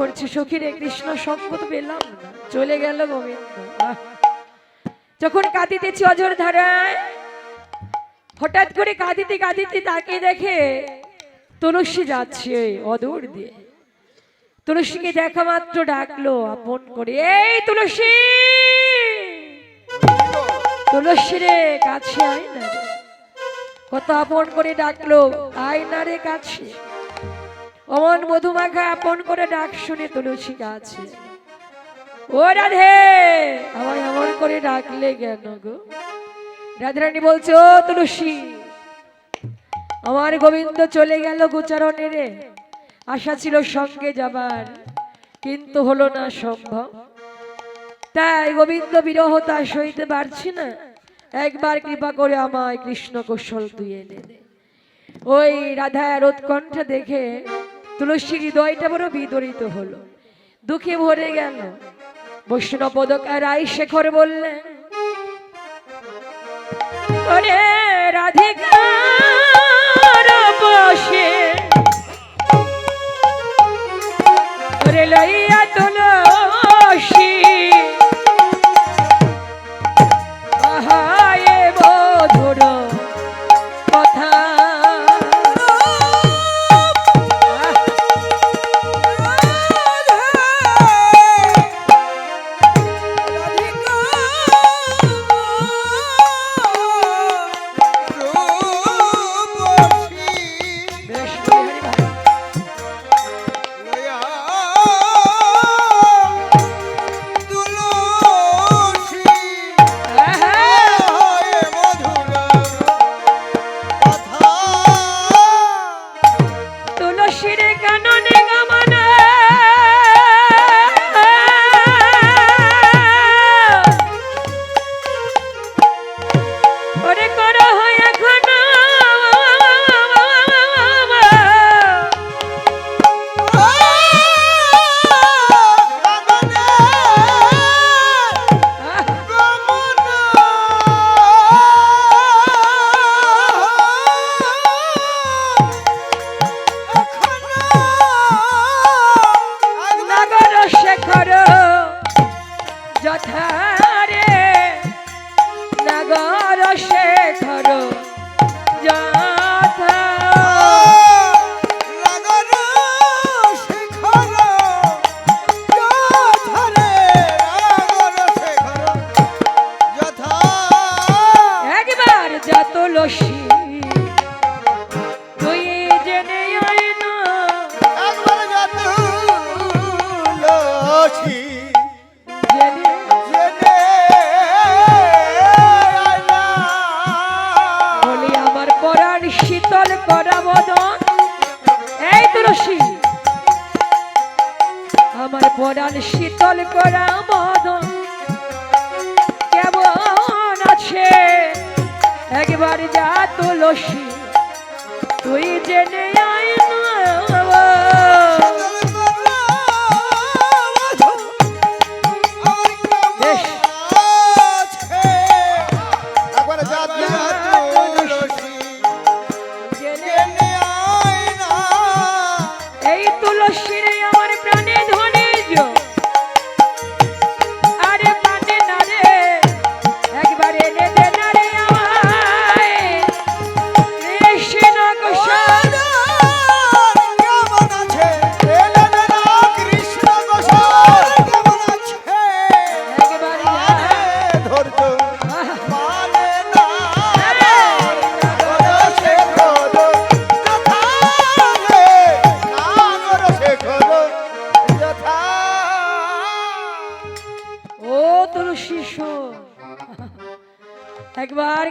করছে সখীরে, কৃষ্ণ সম্পদ পেলাম চলে গেল গোবিন্দ। যখন কাঁদিতেছি অজর ধারায়, হঠাৎ করে কাঁদিতে কাঁদিতে তাকে দেখে তুলসী যাচ্ছে অদূর দিয়ে। তুলসীকে দেখা মাত্র ডাকলো আপন করে, এই তুলসী তুলসী রে কাছে আয় না কত আপন করে ডাকলো, আয় না রে কাছে। অমন মধুমাখা আপন করে ডাক শুনে তুলসী গাছে। ও রাধে, আমায় এমন করে ডাকলে কেন গো? রাধারানী বলছে, ও তুলসী, আমার গোবিন্দ চলে গেল গোচারণে রে। আশা ছিল সঙ্গে যাবার, কিন্তু হলো না সম্ভব। তাই গোবিন্দ বিরহ তা সইতে পারছি না। একবার কৃপা করে আমায় কৃষ্ণ কৌশল তুই এনে ওই রাধার উৎকণ্ঠ দেখে তুলসীর হৃদয়টা বড় বিদরিত হলো। দুঃখে ভরে গেল। বৈষ্ণব রায় শেখর বললেন ওরে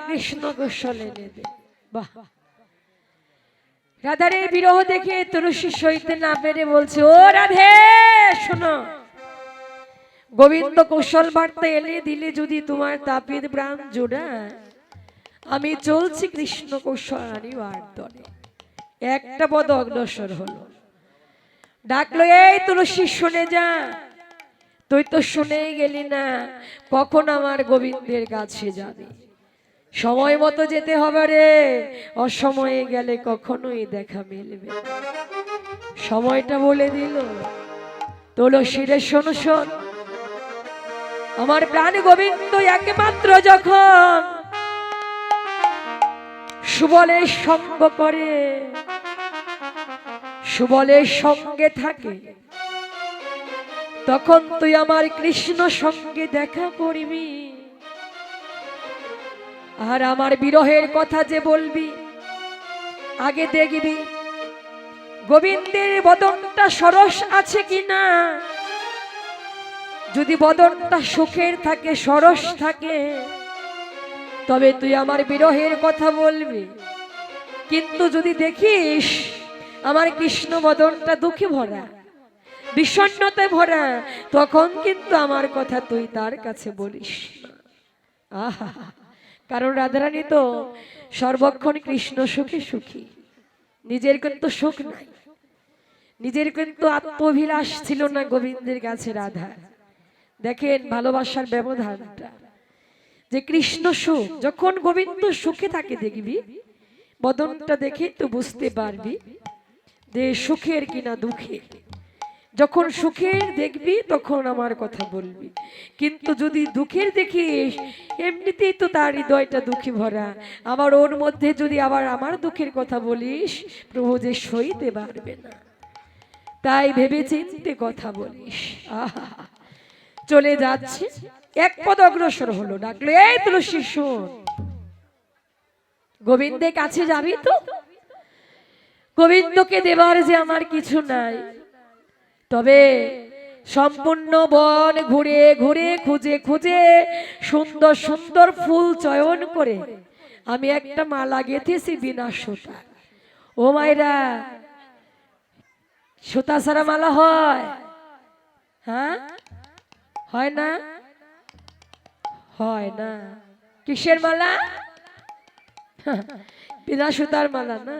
কৃষ্ণ গোসল এনে দে বাহ। রাধার এই বিরহ দেখে তুলসী সইতে না পেরে বলছে, ও রাধে, শোনো। গোবিন্দ কৌশল বার্তা এলে দিলে যদি তোমার তাপিত প্রাণ জোড়া আমি চলছি কৃষ্ণ কৌশল আনিবার দলে একটা পদ অগ্রসর হলো। ডাকলো, এই তুলসী, শুনে যা। তুই তো শুনেই গেলি না। কখন আমার গোবিন্দের কাছে যাবে? সময় মতো যেতে হবে রে। অসময়ে গেলে কখনোই দেখা মিলবে সময়টা বলে দিল তুলসীরে শোন শোন আমার প্রাণ গোবিন্দ একমাত্র যখন সুবলের সঙ্গ করে সুবলের সঙ্গে থাকে তখন তুই আমার কৃষ্ণ সঙ্গে দেখা করবি। আর আমার বিরহের কথা যে বলবি, আগে দেখবি, গোবিন্দের বদনটা সরস আছে কি না যদি বদনটা সুখের থাকে, সরস থাকে, তবে তুই আমার বিরহের কথা বলবি কিন্তু যদি দেখিস, আমার কৃষ্ণ বদনটা দুঃখে ভরা, বিষণ্ণতায় ভরা, তখন কিন্তু আমার কথা তুই তার কাছে বলিস। আহা কারণ রাধারানী তো সর্বক্ষণ কৃষ্ণ সুখে সুখী। নিজের কিন্তু সুখ নাই। নিজের কিন্তু আত্মভিলাষ ছিল না গোবিন্দের কাছে রাধা। দেখেন ভালোবাসার ব্যবধানটা। যে কৃষ্ণ সুখ, যখন গোবিন্দ সুখে থাকে দেখবি, বদনটা দেখে তো বুঝতে পারবি যে সুখের কিনা দুঃখের। যখন সুখের দেখবি তখন আমার কথা বলবি। কিন্তু যদি দুঃখের দেখিস এমনিতেই তো তার হৃদয়টা দুঃখী ভরা। আবার ওর মধ্যে যদি আবার আমার দুঃখের কথা বলিস প্রভু যে সইতে পারবে না। তাই ভেবে চিনতে কথা বলিস। আহা। চলে যাচ্ছে। এক পদ অগ্রসর হলো। ডাকলো এই তুলসী শোন। গোবিন্দের কাছে যাবি তো? গোবিন্দকে দেবার যে আমার কিছু নাই। তবে সম্পূর্ণ বন ঘুরে ঘুরে, খুঁজে খুঁজে সুন্দর সুন্দর ফুল চয়ন করে আমি একটা মালা গেঁথেছি বিনা সুতা। ও মাইরা সুতা ছাড়া মালা হয়? হ্যাঁ? হয় না? হয় না। কিসের মালা? বিনা সুতার মালা না।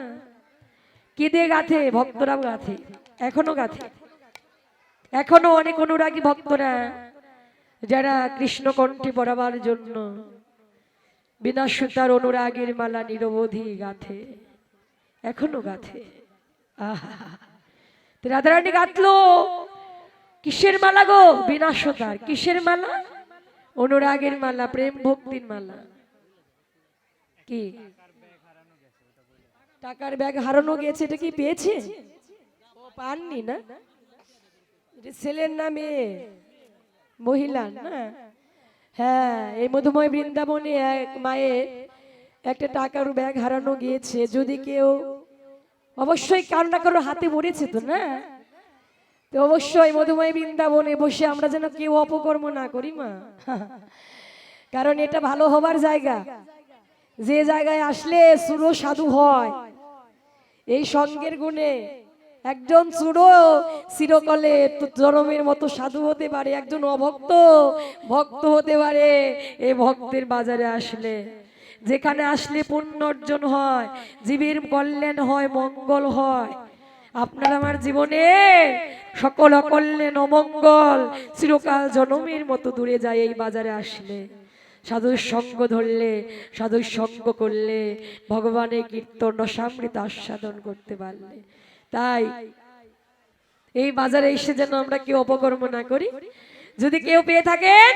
কি দিয়ে গাথে? ভক্তরা গাথে, এখনও গাথে। এখনও অনেক অনুরাগী ভক্তরা যারা কৃষ্ণ কণ্ঠে পড়াবার জন্য বিনা সুতার অনুরাগের মালা নিরবধি গাথে, এখনও গাথে। আহা। রাধারানী গাঁথলো, কিসের মালা গো? বিনা সুতার কিসের মালা? অনুরাগের মালা, প্রেম ভক্তির মালা। কি? টাকার ব্যাগ হারানো গেছে, এটা কি পেয়েছে? পাননি না? ছেলের নামে। মহিলা, না? হ্যাঁ এই মধুময় বৃন্দাবনে এক মায়ের একটা টাকার ব্যাগ হারানো গিয়েছে। যদি কেউ অবশ্যই কারও না কারও হাতে পড়েছে তো, না? তো অবশ্যই মধুময় বৃন্দাবনে বসে আমরা যেন কেউ অপকর্ম না করি, মা। কারণ এটা ভালো হবার জায়গা। যে জায়গায় আসলে সুরো সাধু হয়, এই সঙ্গের গুণে একজন চুড়ো চিরকলে জনমের মতো সাধু হতে পারে, একজন অভক্ত ভক্ত হতে পারে, এ ভক্তের বাজারে আসলে। যেখানে আসলে পুণ্য অর্জন হয়, জীবের কল্যাণ হয়, মঙ্গল হয়। আপনার আমার জীবনে সকল অকল্যাণ, অমঙ্গল চিরকাল জনমের মতো দূরে যায় এই বাজারে আসলে। সাধুর সঙ্গ ধরলে, সাধুর সঙ্গ করলে, ভগবানের কীর্তন রসামৃত আস্বাদন করতে পারলে। তাই এই বাজারে এসে যেন আমরা কেউ অপকর্ম না করি। যদি কেউ পেয়ে থাকেন,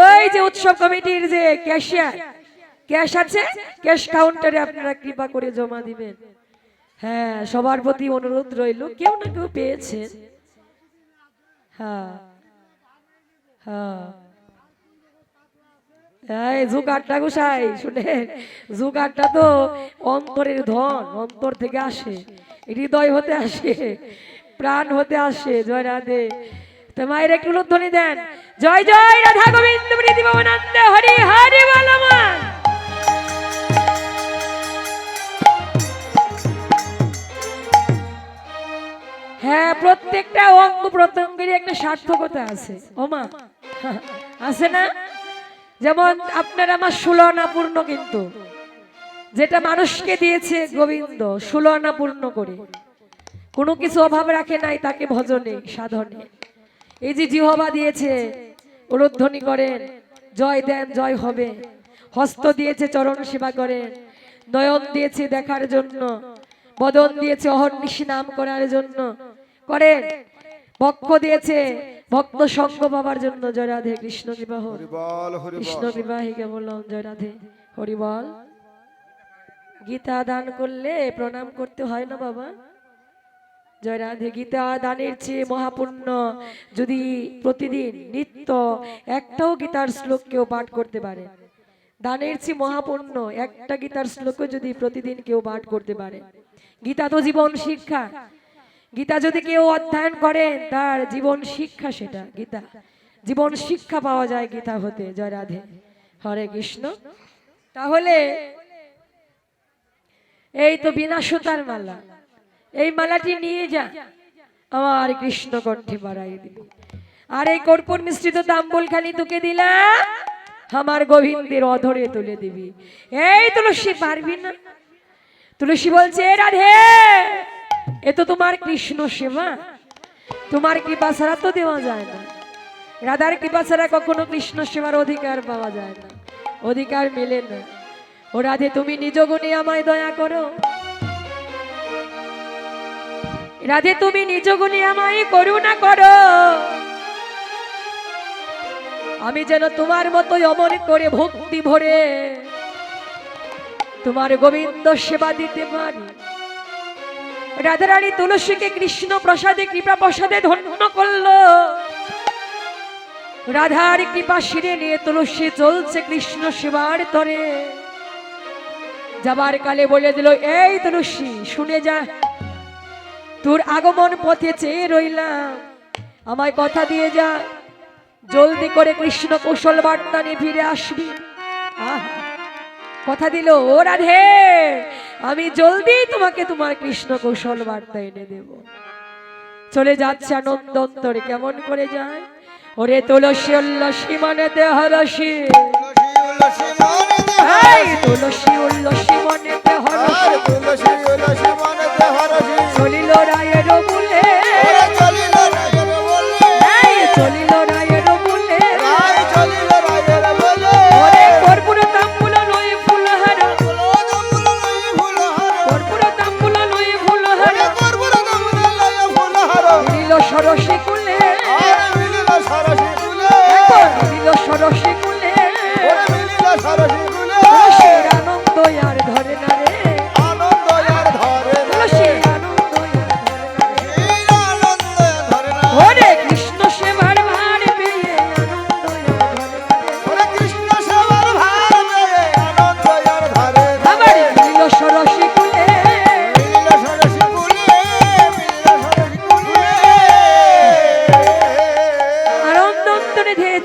ওই যে উৎসব কমিটির যে ক্যাশিয়ার ক্যাশ আছে ক্যাশ কাউন্টারে আপনারা কৃপা করে জমা দিবেন। হ্যাঁ সবার প্রতি অনুরোধ রইল, কেউ না কেউ পেয়েছে হ্যাঁ হ্যাঁ। এই জুগারটা শুনে জুগারটা তো অন্তরের ধন, অন্তর থেকে আসে। হৃদয় হতে আসে, প্রাণ হতে আসে, জয় রাধে। তো মায়ের একটু ধ্বনি দেন। জয় জয়, রাধা গোবিন্দ প্রীতি ভবনানন্দ হরি হরি হ্যাঁ প্রত্যেকটা অঙ্গ প্রত্যঙ্গেরই একটা সার্থকতা আছে। ওমা আছে না? যেমন আপনার আমার ষোলনা পূর্ণ কিন্তু। যেটা মানুষকে দিয়েছে গোবিন্দ ষোলনা পূর্ণ করে। কোনো কিছু অভাব রাখে নাই তাকে ভজনে সাধনে। এই যে জিহবা দিয়েছে উরধ্বনি করেন জয় দেন জয় হবে। হস্ত দিয়েছে চরণ সেবা করেন। নয়ন দিয়েছে দেখার জন্য। বদন দিয়েছে অহর্নিশি নাম করার জন্য। করেন। পক্ষ দিয়েছে ভক্ত সঙ্গ পাবার জন্য। জয় রাধে কৃষ্ণ বিবাহ কৃষ্ণ বল বিবাহীকে বললাম জয় রাধে হরি বল গীতা দান করলে প্রণাম করতে হয় না বাবা? জয় রাধে গীতা দানের চেয়ে মহাপুণ্য যদি প্রতিদিন নিত্য একটাও গীতার শ্লোক কেউ পাঠ করতে পারে, দানের চেয়ে মহাপুণ্য একটা গীতার শ্লোকও যদি প্রতিদিন কেউ পাঠ করতে পারে। গীতা তো জীবন শিক্ষা। গীতা যদি কেউ অধ্যয়ন করে, তার জীবন শিক্ষা সেটা, গীতা। জীবন শিক্ষা পাওয়া যায় গীতা হতে জয় রাধে হরে কৃষ্ণ। তাহলে এই তো বিনা সুতার মালা। এই মালাটি নিয়ে যা। আমার কৃষ্ণ কণ্ঠে বাড়াই দিবি আর এই কর্পূর মিশ্রিত তাম্বুল খালি তোকে দিলাম। আমার গোবিন্দের অধরে তুলে দিবি। এই তুলসী পারবি না। তুলসী বলছে, "এ রাধে, এ তো তোমার কৃষ্ণ সেবা। তোমার কৃপা ছাড়া তো দেওয়া যায় না। রাধার কৃপা ছাড়া কখনো কৃষ্ণ সেবার অধিকার পাওয়া যায় না। অধিকার মেলে না। ও রাধে, তুমি নিজ গুণে আমায় দয়া করো। রাধে, তুমি নিজ গুণে আমায় করুণা করো। আমি যেন তোমার মতোই অমর করে ভক্তি ভরে তোমার গোবিন্দ সেবা দিতে পারি। রাধারানী তুলসীকে কৃষ্ণ প্রসাদে, কৃপা প্রসাদে ধন্য করল। রাধার কৃপা শিরে নিয়ে তুলসী চলছে কৃষ্ণ সেবার তরে। যাবার কালে বলে দিল, এই তুলসী শুনে যা। তোর আগমন পথে চেয়ে রইলাম। আমায় কথা দিয়ে যা। জলদি করে কৃষ্ণ কৌশল বার্তা নিয়ে ফিরে আসবি। কথা দিল, ও রাধে, আমি জলদি তোমাকে তোমার কৃষ্ণ কৌশল বার্তা এনে দেব। চলে যাচ্ছে আনন্দ অন্তরে কেমন করে যায়? ওরে তুলসী উল্লসী মনেতে হরসী তুলসী উল্লসী মনেতে হরসী তুলসী তুলসী মনেতে হরসি চলিল রায়ের বলে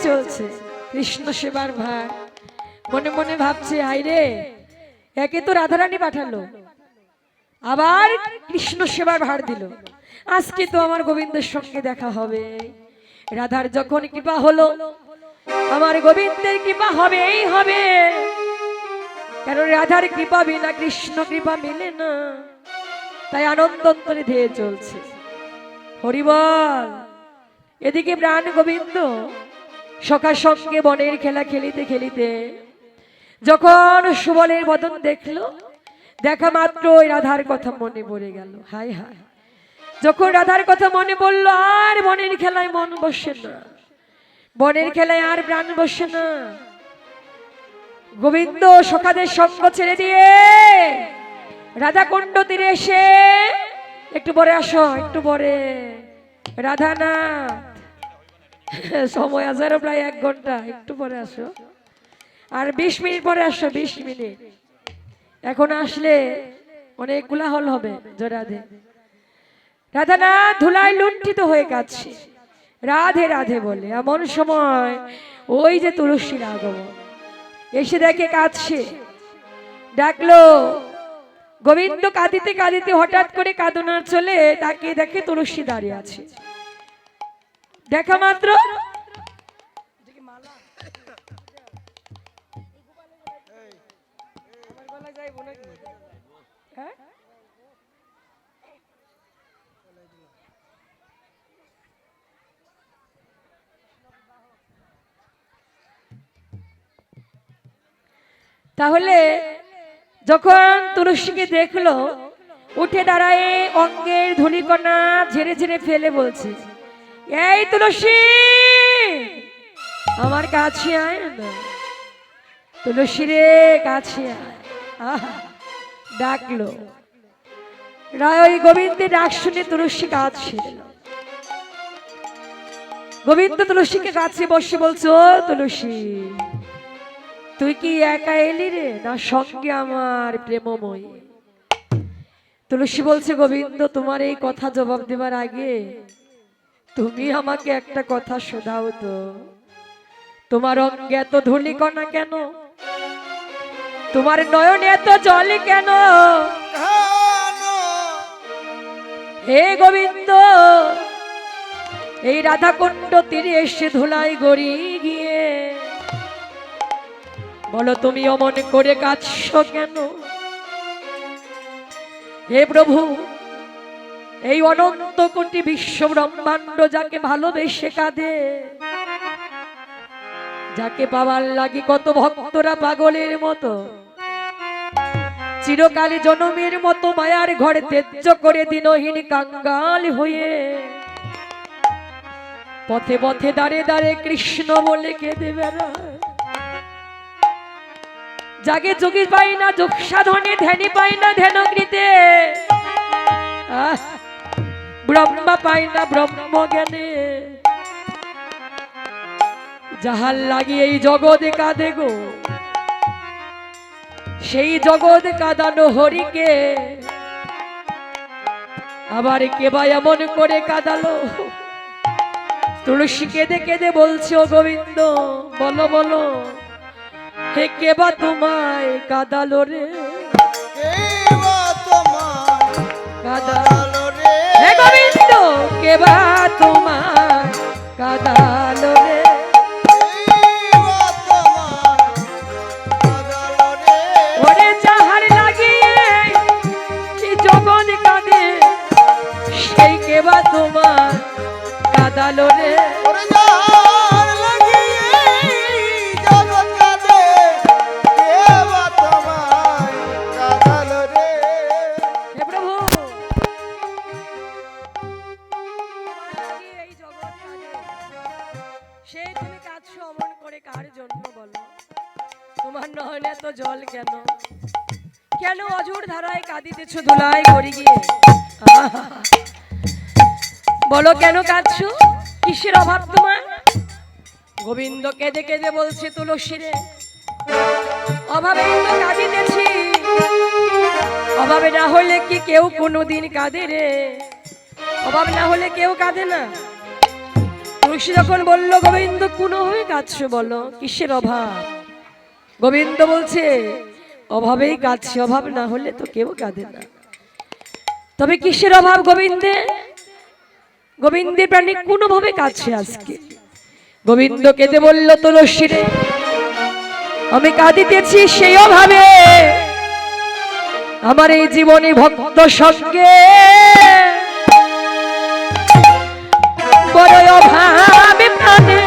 চলছে। কৃষ্ণ সেবার ভার। মনে মনে ভাবছে হাইরে একে তো রাধারানী পাঠালো। আবার কৃষ্ণ সেবার ভার দিল। আজকে তো আমার গোবিন্দের সঙ্গে দেখা হবে। রাধার যখন কৃপা হলো, আমার গোবিন্দের কৃপা হবেই হবে। কারণ রাধার কৃপা বিনা কৃষ্ণ কৃপা মিলে না। তাই আনন্দ অন্তরে ধেয়ে চলছে। হরিবল এদিকে প্রাণ গোবিন্দ সকার সঙ্গে বনের খেলা খেলিতে খেলিতে যখন সুবলের বদন দেখল, দেখা মাত্র ওই রাধার কথা মনে পড়ে গেল। হাই হাই। যখন রাধার কথা মনে পড়ল, আর বনের খেলায় মন বসে না। বনের খেলায় আর প্রাণ বসে না। গোবিন্দ সখাদের সঙ্গ ছেড়ে দিয়ে রাধা কুণ্ড তীরে এসে, একটু পরে আসো, একটু পরে। রাধা না সময় আছে আরও প্রায় এক ঘণ্টা, একটু পরে আসো। আর বিশ মিনিট পরে আসো, বিশ মিনিট। এখন আসলে অনেক কোলাহল হবে রাধে রাধা না ধুলায় লুণ্ঠিত হয়ে কাছে রাধে রাধে বলে, এমন সময় ওই যে তুলসী আগমন এসে দেখে কাঁদছে। ডাকলো, গোবিন্দ কাঁদিতে কাঁদিতে হঠাৎ করে কাঁদনার চলে তাকে দেখে তুলসী দাঁড়িয়ে আছে। দেখা মাত্র? তাহলে যখন তুলসীকে দেখল উঠে দাঁড়ায় অঙ্গের ধুলিকণা ঝেড়ে ঝেড়ে ফেলে বলছে এই তুলসী আমার কাছে আয় না। তুলসী রে, কাছে ডাকলো। রায়, ওই গোবিন্দের ডাক শুনে তুলসী কাছে। গোবিন্দ তুলসীকে কাছে বসে বলছো তুলসী তুই কি একা এলি রে? না, সঙ্গে আমার প্রেমময়ী। তুলসী বলছে, গোবিন্দ, তোমার এই কথা জবাব দেবার আগে তুমি আমাকে একটা কথা শোনাও তো। তোমার অঙ্গে এত ধুলিকণা কেন? তোমার নয়নে এত জলে কেন? হে গোবিন্দ, এই রাধাকুণ্ড তীরে এসে ধুলাই গড়ি গিয়ে। বলো তুমি অমন করে কাঁদছ কেন? হে প্রভু এই অনন্ত কোটি বিশ্ব ব্রহ্মাণ্ড যাকে ভালোবেসে কাঁদে যাকে পাওয়ার লাগি কত ভক্তরা পাগলের মতো চিরকালে জনমের মতো মায়ার ঘরে তেজ্য করে দিনহীন কাঙ্গাল হয়ে পথে পথে দাঁড়ে দাঁড়ে কৃষ্ণ বলে কেঁদে বেড়ায়। জাগে যোগী পাই না যোগ সাধনে ধ্যানী পাই না ধ্যানকৃতে। আহ, ব্রহ্মা পাই না ব্রহ্ম জ্ঞানে যাহার লাগি এই জগতে কাঁদে গো সেই জগৎ কাঁদানো হরিকে। আবার কেবা এমন করে কাঁদালো? তুলসী কেঁদে কেঁদে বলছে ও গোবিন্দ বলো বলো হে কেবা তোমায় কাঁদালো রে? কাঁদা হে গোবিন্দ কেবা বলো কেন কাঁদছো? কিসের অভাব তোমার? গোবিন্দ কেঁদে কেঁদে বলছে তুলসী রে। অভাবেই তো কাঁদিতেছি। অভাবে না হলে কি কেউ কোনোদিন কাঁদে রে? অভাব না হলে কেউ কাঁদে না। তুলসী যখন বলল, গোবিন্দ, কোনো হয়ে কাঁদছো? বলো, কিসের অভাব? গোবিন্দ বলছে, অভাবেই কাঁদছে, অভাব না হলে তো কেউ কাঁদে না। তবে কিসের অভাব গোবিন্দে? গোবিন্দের প্রাণী কোনোভাবে কাছে আজকে। গোবিন্দ কেঁদে বলল তো রশ্মিরে আমি কাঁদিতেছি সেই অভাবে। আমার এই জীবনে ভক্ত সঙ্গে বড় অভাবে প্রাণে